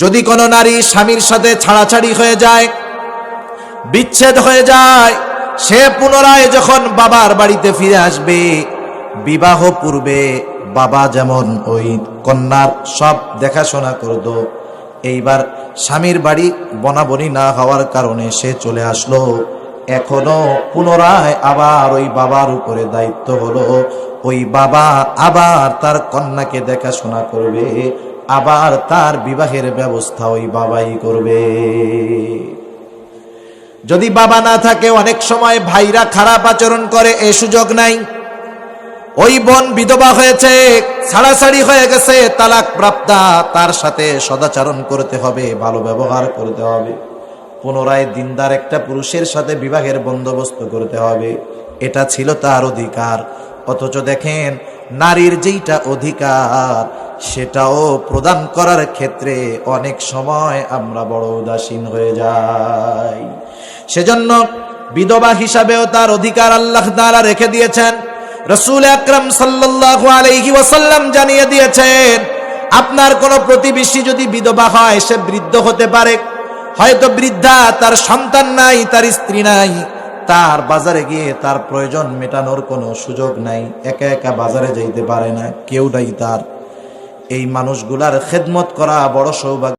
যদি কোনো নারী স্বামীর সাথে ছাড়াছাড়ি হয়ে যায়, বিচ্ছেদ হয়ে যায়, সে পুনরায় যখন বাবার বাড়িতে ফিরে আসবে, বিবাহ পূর্বে বাবা যেমন ওই কন্যার সব দেখাশোনা করত, এইবার স্বামীর বাড়ি বনাবনি না হওয়ার কারণে সে চলে আসলো। এখনও পুনরায় আবার ওই বাবার উপরে দায়িত্ব হলো, ওই বাবা আবার তার কন্যাকে দেখাশোনা করবে আবার তার বিবাহের ব্যবস্থা ওই বাবাই করবে। যদি বাবা না থাকে, অনেক সময় ভাইরা খারাপ আচরণ করে, এ সুযোগ নাই। ওই বোন বিধবা হয়েছে, ছাড়াছাড়ি হয়ে গেছে, তালাক প্রাপ্তা তার সাথে সদাচরণ করতে হবে, ভালো ব্যবহার করতে হবে। পুনরায় দিনদার একটা পুরুষের সাথে বিবাহের বন্দোবস্ত করতে হবে। এটা ছিল তার অধিকার। অথচ দেখেন, নারীর যেইটা অধিকার সেটাও প্রদান করার ক্ষেত্রে অনেক সময় আমরা বড় উদাসীন হয়ে যাই। সেজন্য বিধবা হিসাবেও তার অধিকার আল্লাহ তাআলা রেখে দিয়েছেন। রসুল আকরাম সাল্লাল্লাহু আলাইহি ওয়াসাল্লাম জানিয়ে দিয়েছেন, আপনার কোনো প্রতিবেশী যদি বিধবা হয়, সে বৃদ্ধ হতে পারে। হয়তো বৃদ্ধা তার সন্তান নাই, তার স্ত্রী নাই, তার বাজারে গিয়ে তার প্রয়োজন মেটানোর কোনো সুযোগ নাই। একা একা বাজারে যাইতে পারে না, কেউটাই তার। এই মানুষগুলার খেদমত করা বড় সৌভাগ্য।